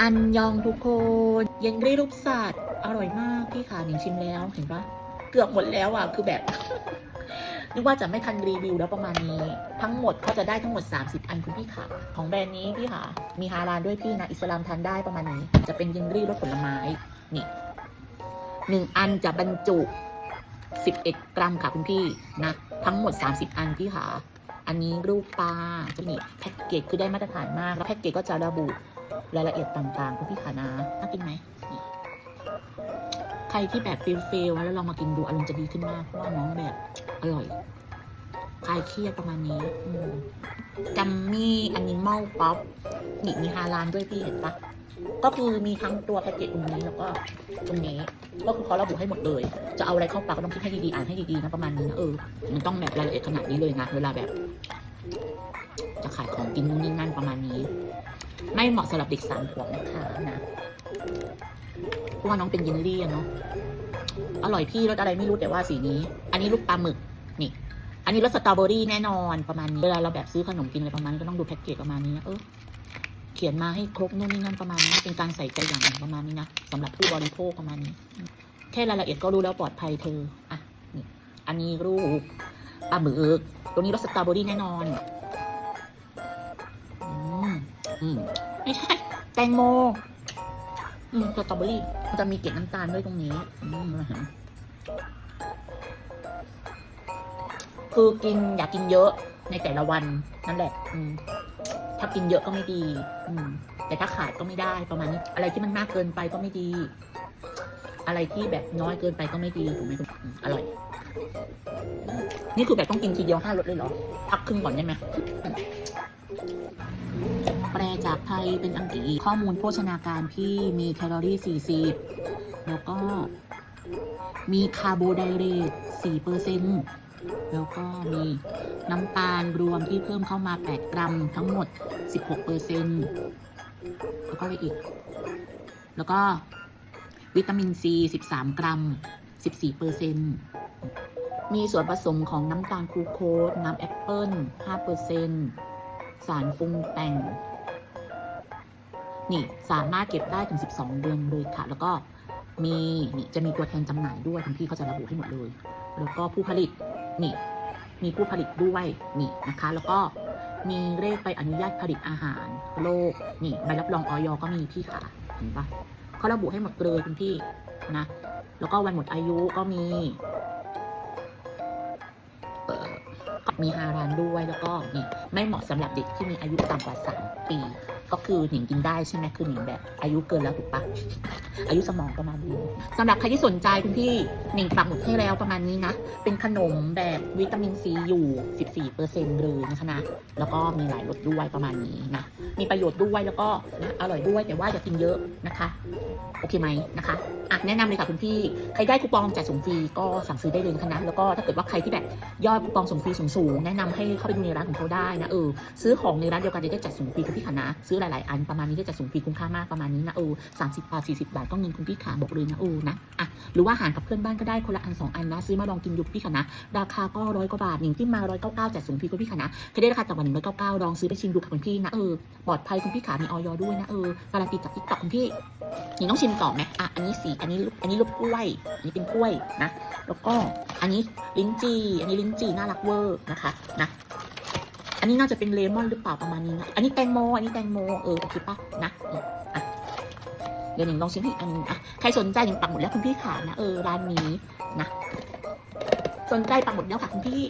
อันยองทุกคนเยนรีรูปสัตว์อร่อยมากพี่ขาหนิงชิมแล้วเห็นปะเกือบหมดแล้วอะคือแบบ นึกว่าจะไม่ทันรีวิวแล้วประมาณนี้ ทั้งหมดเขาจะได้ทั้งหมด 30 อันคุณพี่ขาของแบรนด์นี้พี่ขามีฮาลาลด้วยพี่นะอิสลามทานได้ประมาณนี้ จะเป็นเยนรีรสผลไม้นี่หนึ่งอันจะบรรจุ 11 กรัมค่ะคุณพี่นะทั้งหมด 30 อันพี่ขาอันนี้รูปปลาจะมีแพ็กเกจคือได้มาตรฐานมาก แล้วแพ็กเกจก็จะระบุ รายละเอียดต่างๆคุณพี่ขานะน่ากินไหม ใครที่แบบฟิลฟิลแล้วลองมากินดูอารมณ์จะดีขึ้นมากเพราะว่าน้องแบบอร่อยคลายเครียดประมาณนี้อืมกัมมี่อันนิมอลป๊อปนี่มีฮาลานด้วยพี่เห็นปะก็คือมีทั้งตัวแพ็กเกจตรงนี้แล้วก็ตรงนี้ ก็คือเขาระบุให้หมดเลย จะเอาอะไรเข้าปากก็ต้องคิดให้ดีๆอ่านให้ดีๆนะประมาณนี้นะเออมันต้องแบบรายละเอียดขนาดนี้เลยนะเวลาแบบ จะขายของกินนู่นนี่นั่นประมาณนี้ ไม่เหมาะสำหรับเด็กสามขวบนะคะนะเพราะว่าน้องเป็นเยลลี่อะเนาะอร่อยพี่รสอะไรไม่รู้แต่ว่าสีนี้ อันนี้ลูกปลาหมึกนี่ อันนี้รสสตรอเบอรี่แน่นอนประมาณนี้เวลาเราแบบซื้อขนมกินอะไรประมาณนี้ก็ต้องดูแพ็กเกจประมาณนี้นะเออเขียนมาให้ครบนู่นนี่นั่นประมาณนี้เป็นการใส่ใจอย่างหนึ่งประมาณนี้นะสำหรับผู้บริโภคประมาณนี้ แค่รายละเอียดก็รู้แล้วปลอดภัยเธออะนี่อันนี้รูปปลาหมึกตัวนี้รสสตรอเบอรี่แน่นอน อืมไม่ใช่ แตงโม อืมสตรอเบอรี่มันจะมีเกล็ดน้ำตาลด้วยตรงนี้ อืมนะฮะคือกินอยากกินเยอะในแต่ละวันนั่นแหละ อืมถ้ากินเยอะก็ไม่ดี อืม แต่ถ้าขาดก็ไม่ได้ประมาณนี้ อะไรที่มันมากเกินไปก็ไม่ดี อะไรที่แบบน้อยเกินไปก็ไม่ดีถูกไหมคุณอร่อย นี่คือแบบต้องกินทีเดียวห้ารสเลยเหรอพักครึ่งก่อนได้ไหม จากไทยเป็นอังกฤษข้อมูลโภชนาการพี่มีแคลอรี่ 40 แล้วก็มีคาร์โบไดเรต4%แล้วก็มีน้ำตาลรวมที่เพิ่มเข้ามา 8 กรัมทั้งหมด 16%แล้วก็อะไรอีก แล้วก็วิตามินซี 13 กรัม 14%มีส่วนผสมของน้ำตาลกลูโคสน้ำแอปเปิ้ล5%สารปรุงแต่ง นี่สามารถเก็บได้ถึง 12 เดือนเลยค่ะ แล้วก็มีนี่จะมีตัวแทนจำหน่ายด้วยคุณพี่เขาจะระบุให้หมดเลย แล้วก็ผู้ผลิตนี่มีผู้ผลิตด้วยนี่นะคะ แล้วก็มีเลขใบอนุญาตผลิตอาหารโลกนี่ใบรับรองออยก็มีพี่ค่ะเห็นปะเขาระบุให้หมดเลยคุณพี่นะแล้วก็วันหมดอายุก็มีมีฮารานด้วยแล้วก็นี่ไม่เหมาะสำหรับเด็กที่มีอายุต่ำกว่า 3 ปี ก็คือหนิงกินได้ใช่ไหมคือหนิงแบบอายุเกินแล้วถูกปะ อายุสมองประมาณนี้สำหรับใครที่สนใจคุณพี่หนิงปักหมุดให้แล้วประมาณนี้นะ เป็นขนมแบบวิตามินซีอยู่ 14%เลยนะคะนะแล้วก็มีหลายรสด้วยประมาณนี้นะ มีประโยชน์ด้วยแล้วก็นะอร่อยด้วยแต่ว่าอย่ากินเยอะนะคะ โอเคไหมนะคะอะแนะนำเลยค่ะคุณพี่ ใครได้คูปองแจกส่งฟรีก็สั่งซื้อได้เลยนะคะนะแล้วก็ถ้าเกิดว่าใครที่แบบยอดคูปองส่งฟรีสูงๆแนะนำให้เข้าไปดูในร้านของเขาได้นะเออซื้อของในร้านเดียวกันจะได้จัดส่งฟรีคุณพี่ค่ะนะซื้อหลายๆอันประมาณนี้ได้จัดส่งฟรีคุ้มค่ามากประมาณนี้นะเออสามสิบบาทสี่สิบาทก็เงินคุณพี่ขาบอกเลยนะเออนะอะหรือว่าหารกับเพื่อนบ้านก็ได้คนละอันสองอันนะซื้อมาลองกินยุคพี่ค่ะนะราคาก็ร้อยกว่าบาทหนึ่งที่มาร้อยเก้าเก้าจัดส่งฟรีคุณพี่ค่ะนะเคยได้ราคาต่ำกว่าหนึ่งร้อยเก้าเก้าลองซื้อไปชิมดูค่ะคุณพี่นะเออปลอดภัยคุณพี่ขามีออยด้วยนะเออการันตีจากติ๊กตอกคุณพี่นี่ต้องชิมต่อไหมอะอันนี้สีอันนี้ลูกอันนี้ลูกกล้วยอันนี้เป็นกล้วยนะ แล้วก็อันนี้ลิ้นจี่อันนี้ลิ้นจี่น่ารักเวอร์นะคะนะอันนี้น่าจะเป็นเลมอนหรือเปล่าประมาณนี้นะ อันนี้แตงโม อันนี้แตงโม เออ โอเคปะนะอะ ดี๋ยวหนิงลองชิมอีกอันนึงอะใครสนใจหนิงปักหมดแล้วคุณพี่ขานะเออร้านนี้นะสนใจปักหมดแล้วค่ะคุณพี่